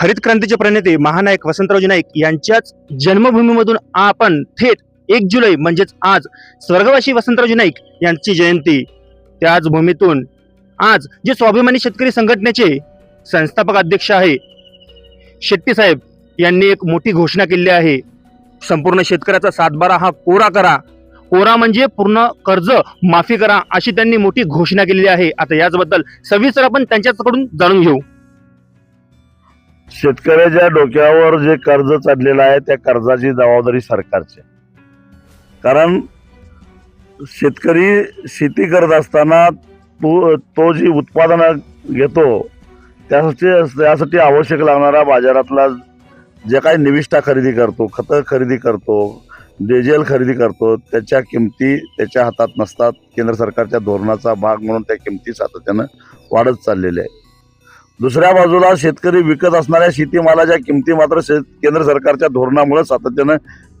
हरित क्रांतीचे प्रणेते महानायक वसंतरावजी नाईक यांच्याच जन्मभूमीमधून आपण थेट एक जुलै म्हणजेच आज स्वर्गवासी वसंतरावजी नाईक यांची जयंती. त्याच भूमीतून आज जे स्वाभिमानी शेतकरी संघटनेचे संस्थापक अध्यक्ष आहे शेट्टी साहेब यांनी एक मोठी घोषणा केली आहे. संपूर्ण शेतकऱ्याचा सातबारा हा कोरा करा. कोरा म्हणजे पूर्ण कर्ज माफी करा अशी त्यांनी मोठी घोषणा केलेली आहे. आता याचबद्दल सविस्तर आपण त्यांच्याकडून जाणून घेऊ. शेतकऱ्याच्या डोक्यावर जे कर्ज चढलेलं आहे त्या कर्जाची जबाबदारी सरकारची आहे. कारण शेतकरी शेती करत असताना तो तो जी उत्पादनं घेतो त्यासाठी त्यासाठी आवश्यक लागणारा बाजारातला जे काही निविष्ठा खरेदी करतो खतं खरेदी करतो डिझेल खरेदी करतो त्याच्या किमती त्याच्या हातात नसतात केंद्र सरकारच्या धोरणाचा भाग म्हणून त्या किमती सातत्यानं वाढत चाललेल्या आहेत दुसऱ्या बाजूला शेतकरी विकत असणाऱ्या शेतीमालाच्या किमती मात्र शेत केंद्र सरकारच्या धोरणामुळे सातत्यानं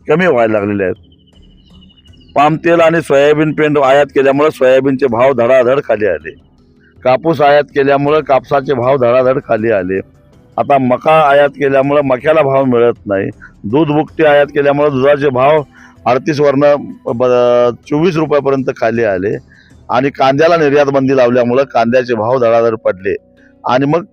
कमी व्हायला लागलेल्या आहेत. पाम तेल आणि सोयाबीन पेंट आयात केल्यामुळे सोयाबीनचे भाव धडाधड खाली आले. कापूस आयात केल्यामुळे कापसाचे भाव धडाधड खाली आले. आता मका आयात केल्यामुळं मक्याला भाव मिळत नाही. दूध बुकटी आयात केल्यामुळं दुधाचे भाव अडतीस वरनं चोवीस रुपयापर्यंत खाली आले. आणि कांद्याला निर्यात बंदी लावल्यामुळं कांद्याचे भाव धडाधड पडले. आणि मग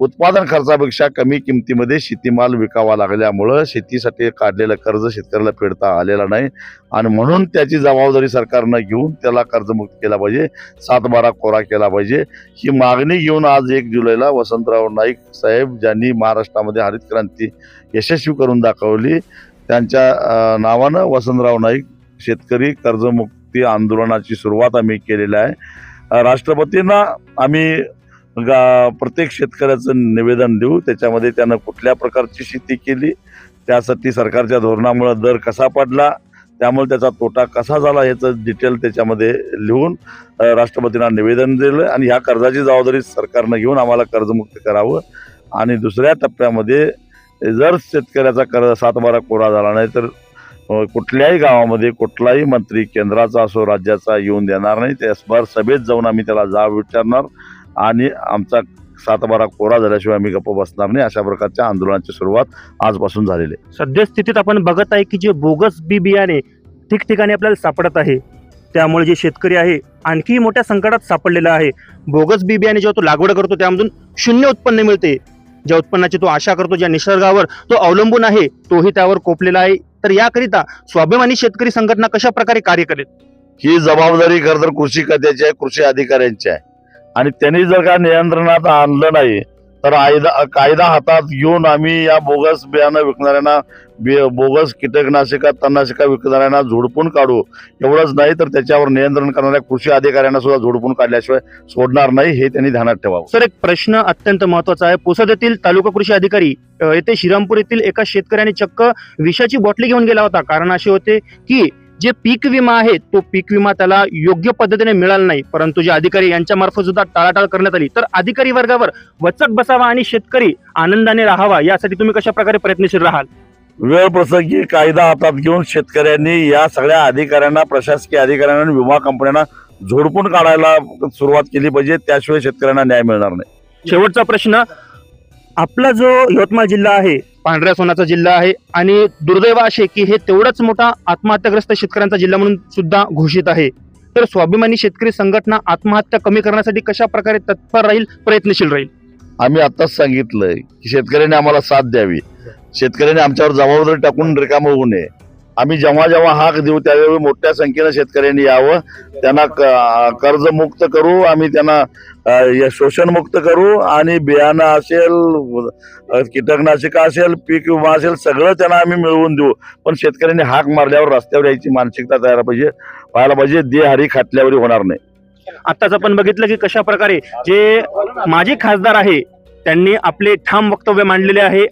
उत्पादन खर्चापेक्षा कमी किमतीमध्ये शेतीमाल विकावा लागल्यामुळं शेतीसाठी काढलेलं कर्ज शेतकऱ्याला फेडता आलेला नाही. आणि म्हणून त्याची जबाबदारी सरकारनं घेऊन त्याला कर्जमुक्त केला पाहिजे सात बारा कोरा केला पाहिजे. ही मागणी घेऊन आज एक जुलैला वसंतराव नाईक साहेब ज्यांनी महाराष्ट्रामध्ये हरित क्रांती यशस्वी करून दाखवली त्यांच्या नावानं वसंतराव नाईक शेतकरी कर्जमुक्ती आंदोलनाची सुरुवात आम्ही केलेली आहे. राष्ट्रपतींना आम्ही प्रत्येक शेतकऱ्याचं निवेदन देऊ. त्याच्यामध्ये त्यानं कुठल्या प्रकारची शेती केली त्यासाठी सरकारच्या धोरणामुळे दर कसा पडला त्यामुळे त्याचा तोटा कसा झाला याचं डिटेल त्याच्यामध्ये लिहून राष्ट्रपतींना निवेदन दिलं आणि ह्या कर्जाची जबाबदारी सरकारनं घेऊन आम्हाला कर्जमुक्त करावं. आणि दुसऱ्या टप्प्यामध्ये जर शेतकऱ्याचा कर्ज सातबारा कोरा झाला नाही तर कुठल्याही गावामध्ये कुठलाही मंत्री केंद्राचा असो राज्याचा येऊन देणार नाही. त्या सभेत जाऊन आम्ही त्याला जाब विचारणार. आणि आमचा सातबारा कोरा झाल्याशिवाय आम्ही गप्प बसणार नाही. अशा प्रकारच्या आंदोलनाची सुरुवात आजपासून झालेली आहे. सद्यस्थितीत आपण बघत आहे की जे बोगस बी बियाणे ठिकठिकाणी आपल्याला सापडत आहे त्यामुळे जे शेतकरी आहे आणखी मोठ्या संकटात सापडलेला आहे. बोगस बी बियाणे जेव्हा तो लागवड करतो त्यामधून शून्य उत्पन्न मिळते. ज्या उत्पन्नाची तो आशा करतो ज्या निसर्गावर तो अवलंबून आहे तोही त्यावर कोपलेला आहे. तर याकरिता स्वाभिमानी शेतकरी संघटना कशा प्रकारे कार्य करेल? ही जबाबदारी खरं तर कृषी खात्याची आहे कृषी अधिकाऱ्यांची आहे. आणि त्यांनी जर का नियंत्रणात आणलं नाही तर कायदा कायदा हातात घेऊन आम्ही या बोगस बियाणं विकणाऱ्यांना बि- बोगस कीटकनाशका तणनाशका विकणाऱ्यांना झोडपून काढू. एवढंच नाही तर त्याच्यावर नियंत्रण करणाऱ्या कृषी अधिकाऱ्यांना सुद्धा झोडपून काढल्याशिवाय सोडणार नाही हे त्यांनी ध्यानात ठेवावं. सर एक प्रश्न अत्यंत महत्त्वाचा आहे. पुसद येथील तालुका कृषी अधिकारी येथे श्रीरामपूर येथील एका शेतकऱ्याने चक्क विषाची बॉटली घेऊन गेला होता. कारण असे होते की जे पीक विमा आहे तो पीक विमा त्याला योग्य पद्धतीने मिळाला नाही. परंतु जे अधिकारी यांच्या मार्फत सुद्धा टाळाटाळ करण्यात आली. तर अधिकारी वर्गावर वचक बसावा आणि शेतकरी आनंदाने राहावा यासाठी तुम्ही कशा प्रकारे प्रयत्नशील राहाल? वेळ प्रसंगी कायदा हातात घेऊन शेतकऱ्यांनी या सगळ्या अधिकाऱ्यांना प्रशासकीय अधिकाऱ्यांना आणि विमा कंपन्यांना झोडपून काढायला सुरुवात केली पाहिजे. त्याशिवाय शेतकऱ्यांना न्याय मिळणार नाही. शेवटचा प्रश्न आपला जो यवतमाळ जिल्हा आहे पांढऱ्या सोनाचा जिल्हा आहे. आणि दुर्दैव असे की हे तेवढाच मोठा आत्महत्याग्रस्त शेतकऱ्यांचा जिल्हा म्हणून सुद्धा घोषित आहे. तर स्वाभिमानी शेतकरी संघटना आत्महत्या कमी करण्यासाठी कशा प्रकारे तत्पर राहील प्रयत्नशील राहील? आम्ही आताच सांगितलंय की शेतकऱ्यांनी आम्हाला साथ द्यावी. शेतकऱ्यांनी आमच्यावर जबाबदारी टाकून रिकामं होऊ नये. आम्ही जेव्हा जेव्हा हाक देऊ त्यावेळी मोठ्या संख्येनं शेतकऱ्यांनी यावं. त्यांना कर्ज कर्जमुक्त करू आम्ही त्यांना शोषण मुक्त शोषणमुक्त करू आणि बियाणं असेल कीटकनाशक कीटकनाशकं असेल पीक विमा असेल सगळं त्यांना आम्ही मिळवून देऊ. पण शेतकऱ्यांनी हाक मारल्यावर रस्त्यावर यायची मानसिकता तयार पाहिजे व्हायला पाहिजे. देहारी खाटल्यावर होणार नाही. आताच आपण बघितलं की कशा प्रकारे जे माजी खासदार आहे त्यांनी आपले ठाम वक्तव्य मांडलेले आहे.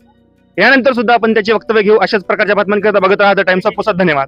यानंतर सुद्धा आपण त्याचे वक्तव्य घेऊ. अशाच प्रकारच्या बातम्यांकरिता बघत राहा टाइम्स ऑफ पुसाद धन्यवाद.